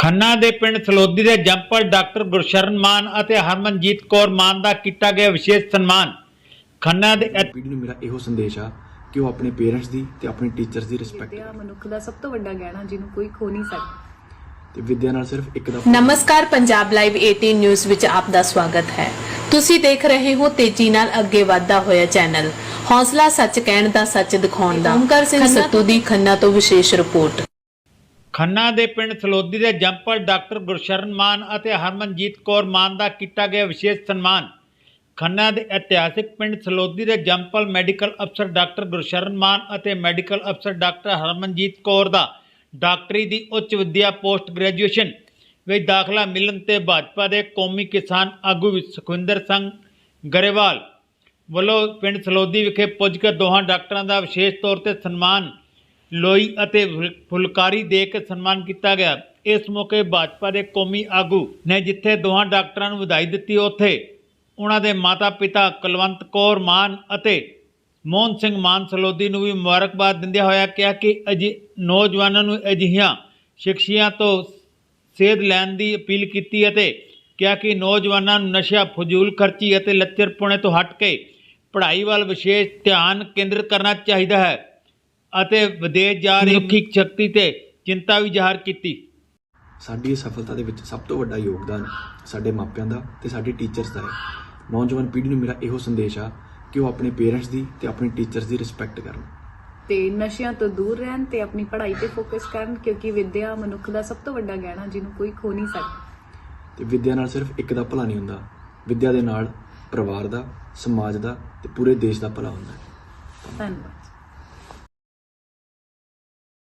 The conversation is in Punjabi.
ਖੰਨਾ ਦੇ ਪਿੰਡ ਸਲੋਦੀ ਦੇ ਜੰਪਰ ਡਾਕਟਰ ਗੁਰਸ਼ਰਨ ਮਾਨ ਅਤੇ ਹਰਮਨਜੀਤ ਕੌਰ ਮਾਨ ਦਾ ਕੀਤਾ ਗਿਆ ਵਿਸ਼ੇਸ਼ ਸਨਮਾਨ। ਖੰਨਾ ਦੇ ਪੀੜ੍ਹੀ ਨੂੰ ਮੇਰਾ ਇਹੋ ਸੰਦੇਸ਼ ਆ ਕਿ ਉਹ ਆਪਣੇ ਪੇਰੈਂਟਸ ਦੀ ਤੇ ਆਪਣੇ ਟੀਚਰਸ ਦੀ ਰਿਸਪੈਕਟ ਵਿਦਿਆ ਕਰੇ। ਮਨੁੱਖ ਦਾ ਸਭ ਤੋਂ ਵੱਡਾ ਗਹਿਣਾ ਜਿਹਨੂੰ ਕੋਈ ਖੋ ਨਹੀਂ ਸਕਦਾ। ਤੇ ਵਿਦਿਆ ਨਾਲ ਸਿਰਫ ਇੱਕ ਦਾ ਨਮਸਕਾਰ ਪੰਜਾਬ ਲਾਈਵ 18 ਨਿਊਜ਼ ਵਿੱਚ ਆਪ ਦਾ ਸਵਾਗਤ ਹੈ। ਤੁਸੀਂ ਦੇਖ ਰਹੇ ਹੋ ਤੇਜ਼ੀ ਨਾਲ ਅੱਗੇ ਵਧਦਾ ਹੋਇਆ ਚੈਨਲ। ਹੌਸਲਾ ਸੱਚ ਕਹਿਣ ਦਾ ਸੱਚ ਦਿਖਾਉਣ ਦਾ। ਓਮਕਾਰ ਸਿੰਘ ਸੱਤੂ ਦੀ ਖੰਨਾ ਤੋਂ ਵਿਸ਼ੇਸ਼ ਰਿਪੋਰਟ। ਖੰਨਾ ਦੇ ਪਿੰਡ ਸਲੋਦੀ ਦੇ ਜੰਪਲ ਡਾਕਟਰ ਗੁਰਸ਼ਰਨ ਮਾਨ ਅਤੇ ਹਰਮਨਜੀਤ ਕੌਰ ਮਾਨ ਦਾ ਕੀਤਾ ਗਿਆ ਵਿਸ਼ੇਸ਼ ਸਨਮਾਨ। ਖੰਨਾ ਦੇ ਇਤਿਹਾਸਿਕ ਪਿੰਡ ਸਲੋਦੀ ਦੇ ਜੰਪਲ ਮੈਡੀਕਲ ਅਫਸਰ ਡਾਕਟਰ ਗੁਰਸ਼ਰਨ ਮਾਨ ਅਤੇ ਮੈਡੀਕਲ ਅਫਸਰ ਡਾਕਟਰ ਹਰਮਨਜੀਤ ਕੌਰ ਦਾ ਡਾਕਟਰੀ ਦੀ ਉੱਚ ਵਿੱਦਿਆ ਪੋਸਟ ਗ੍ਰੈਜੂਏਸ਼ਨ ਵਿੱਚ ਦਾਖਲਾ ਮਿਲਣ ਤੇ ਭਾਜਪਾ ਦੇ ਕੌਮੀ ਕਿਸਾਨ ਆਗੂ ਸੁਖਵਿੰਦਰ ਸਿੰਘ ਗਰੇਵਾਲ ਵੱਲੋਂ ਪਿੰਡ ਸਲੋਦੀ ਵਿਖੇ ਪੁੱਜ ਕੇ ਦੋਹਾਂ ਡਾਕਟਰਾਂ ਦਾ ਵਿਸ਼ੇਸ਼ ਤੌਰ ਤੇ ਸਨਮਾਨ ਲੋਈ ਅਤੇ ਫੁਲ- ਫੁਲਕਾਰੀ ਦੇ ਕੇ ਸਨਮਾਨ ਕੀਤਾ ਗਿਆ। ਇਸ ਮੌਕੇ ਭਾਜਪਾ ਦੇ ਕੌਮੀ ਆਗੂ ਨੇ ਜਿੱਥੇ ਦੋਹਾਂ ਡਾਕਟਰਾਂ ਨੂੰ ਵਧਾਈ ਦਿੱਤੀ ਉੱਥੇ, ਉਹਨਾਂ ਦੇ ਮਾਤਾ-ਪਿਤਾ ਕੁਲਵੰਤ ਕੌਰ ਮਾਨ ਅਤੇ ਮੋਹਨ ਸਿੰਘ ਮਾਨ ਸਲੋਦੀ ਨੂੰ ਵੀ ਮੁਬਾਰਕਬਾਦ ਦਿੰਦਿਆਂ ਹੋਇਆ ਕਿਹਾ ਕਿ ਅਜਿ, ਨੌਜਵਾਨਾਂ ਨੂੰ ਅਜਿਹੀਆਂ ਸਿੱਖਿਆ ਤੋਂ ਸੇਧ ਲੈਣ ਦੀ ਅਪੀਲ ਕੀਤੀ ਅਤੇ ਕਿਹਾ ਕਿ ਨੌਜਵਾਨਾਂ ਨੂੰ ਨਸ਼ਾ ਫਜ਼ੂਲ ਖਰਚੀ ਅਤੇ ਲੱਚਰਪੁਣੇ ਤੋਂ ਹਟ ਕੇ ਪੜ੍ਹਾਈ ਵੱਲ ਵਿਸ਼ੇਸ਼ ਧਿਆਨ ਕੇਂਦਰਿਤ ਕਰਨਾ ਚਾਹੀਦਾ ਹੈ। ਅਤੇ ਵਿਦੇਸ਼ ਜਾ ਰਹੀ ਮਨੁੱਖੀ ਸ਼ਕਤੀ ਤੇ ਚਿੰਤਾ ਵੀ ਜ਼ਾਹਰ ਕੀਤੀ। ਸਾਡੀ ਇਸ ਸਫਲਤਾ ਦੇ ਵਿੱਚ ਸਭ ਤੋਂ ਵੱਡਾ ਯੋਗਦਾਨ ਸਾਡੇ ਮਾਪਿਆਂ ਦਾ ਤੇ ਸਾਡੀ ਟੀਚਰਸ ਦਾ ਹੈ। ਨੌਜਵਾਨ ਪੀੜ੍ਹੀ ਨੂੰ ਮੇਰਾ ਇਹੋ ਸੰਦੇਸ਼ ਆ ਕਿ ਉਹ ਆਪਣੇ ਪੇਰੈਂਟਸ ਦੀ ਤੇ ਆਪਣੇ ਟੀਚਰਸ ਦੀ ਰਿਸਪੈਕਟ ਕਰਨ। ਤੇ ਨਸ਼ਿਆਂ ਤੋਂ ਦੂਰ ਰਹਿਣ ਤੇ ਆਪਣੀ ਪੜ੍ਹਾਈ ਤੇ ਫੋਕਸ ਕਰਨ ਕਿਉਂਕਿ ਵਿਦਿਆ ਮਨੁੱਖ ਦਾ ਸਭ ਤੋਂ ਵੱਡਾ ਗਹਿਣਾ ਜਿਹਨੂੰ ਕੋਈ ਖੋ ਨਹੀਂ ਸਕਦਾ। ਤੇ ਵਿਦਿਆ ਨਾਲ ਸਿਰਫ ਇੱਕ ਦਾ ਭਲਾ ਨਹੀਂ ਹੁੰਦਾ ਵਿਦਿਆ ਦੇ ਨਾਲ ਪਰਿਵਾਰ ਦਾ ਸਮਾਜ ਦਾ ਤੇ ਪੂਰੇ ਦੇਸ਼ ਦਾ ਭਲਾ ਹੁੰਦਾ ਹੈ। ਧੰਨਵਾਦ।